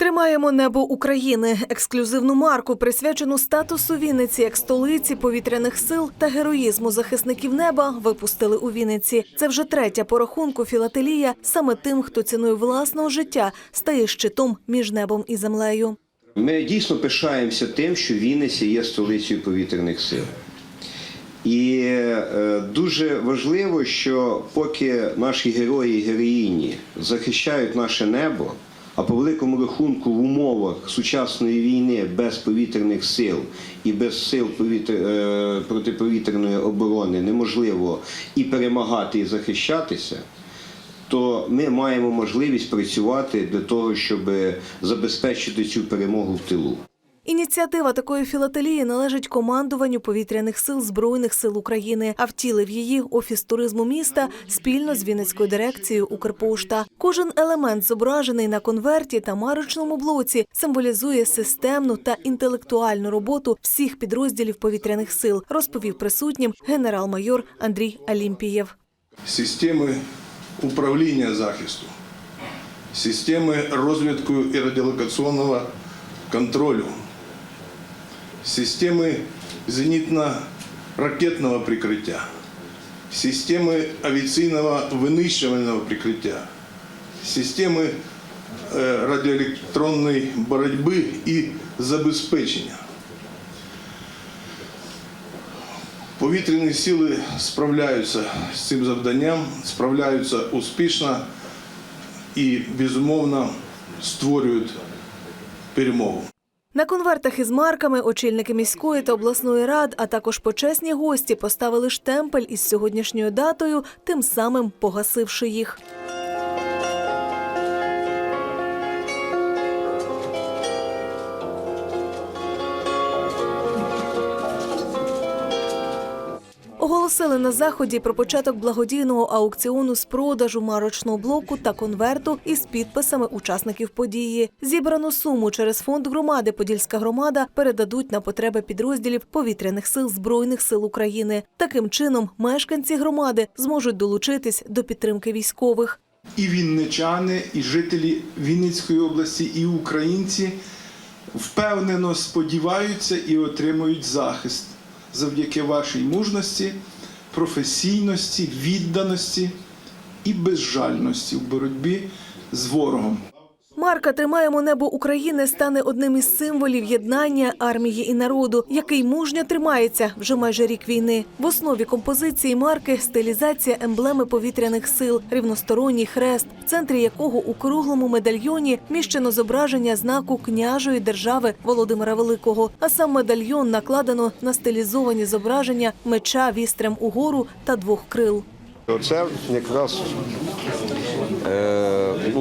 Тримаємо небо України, ексклюзивну марку, присвячену статусу Вінниці як столиці повітряних сил та героїзму захисників неба, випустили у Вінниці. Це вже третя по рахунку філателія саме тим, хто ціною власного життя стає щитом між небом і землею. Ми дійсно пишаємося тим, що Вінниця є столицею повітряних сил. І е, дуже важливо, що поки наші герої і героїні захищають наше небо, а по великому рахунку в умовах сучасної війни без повітряних сил і без сил повітря, е, протиповітряної оборони неможливо і перемагати, і захищатися, то ми маємо можливість працювати для того, щоб забезпечити цю перемогу в тилу. Ініціатива такої філателії належить командуванню повітряних сил збройних сил України, а втілив її офіс туризму міста спільно з Вінницькою дирекцією Укрпошта. Кожен елемент, зображений на конверті та марочному блоці, символізує системну та інтелектуальну роботу всіх підрозділів повітряних сил, розповів присутнім генерал-майор Андрій Алімпієв. системи управління захисту, системи розвідку і радіолокаційного контролю, системи зенітно-ракетного прикриття, системи авіаційного винищувального прикриття, системи е, радіоелектронної боротьби і забезпечення. Повітряні сили справляються з цим завданням, справляються успішно і, безумовно, створюють перемогу. На конвертах із марками очільники міської та обласної рад, а також почесні гості поставили штемпель із сьогоднішньою датою, тим самим погасивши їх. Оголосили на заході про початок благодійного аукціону з продажу марочного блоку та конверту із підписами учасників події. Зібрану суму через фонд громади Подільська громада передадуть на потреби підрозділів повітряних сил збройних сил України. Таким чином, мешканці громади зможуть долучитись до підтримки військових. і вінничани, і жителі Вінницької області, і українці впевнено сподіваються і отримують захист завдяки вашій мужності, професійності, відданості і безжальності в боротьбі з ворогом. Марка Тримаємо небо України стане одним із символів єднання армії і народу, який мужньо тримається вже майже рік війни. В основі композиції марки стилізація емблеми повітряних сил, рівносторонній хрест, в центрі якого у круглому медальйоні міщено зображення знаку княжої держави Володимира Великого. А сам медальйон накладено на стилізовані зображення меча вістрям угору та двох крил. Оце якраз е,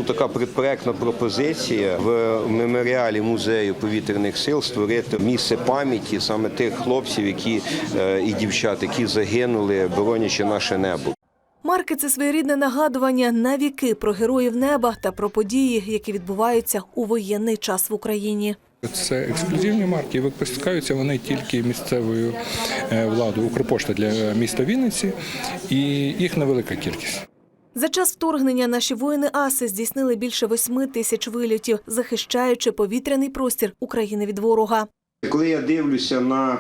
така предпроектна пропозиція в меморіалі музею повітряних сил створити місце пам'яті саме тих хлопців, які е, і дівчат, які загинули, боронячи наше небо. Марки це своєрідне нагадування на віки про героїв неба та про події, які відбуваються у воєнний час в Україні. Це ексклюзивні марки, випускаються вони тільки місцевою е, владою Укрпошта для міста Вінниці, і їх невелика кількість. За час вторгнення наші воїни Аси здійснили більше восьми тисяч вильотів, захищаючи повітряний простір України від ворога. Коли я дивлюся на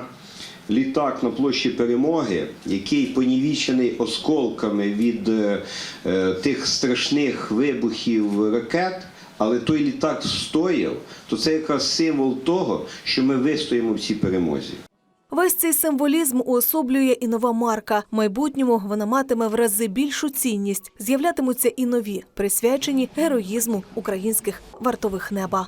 літак на площі Перемоги, який понівічений осколками від е, е, тих страшних вибухів ракет, але той літак стояв, то це якраз символ того, що ми вистоїмо в цій перемозі. Весь цей символізм уособлює і нова марка. Майбутньому вона матиме в рази більшу цінність. З'являтимуться і нові, присвячені героїзму українських вартових неба.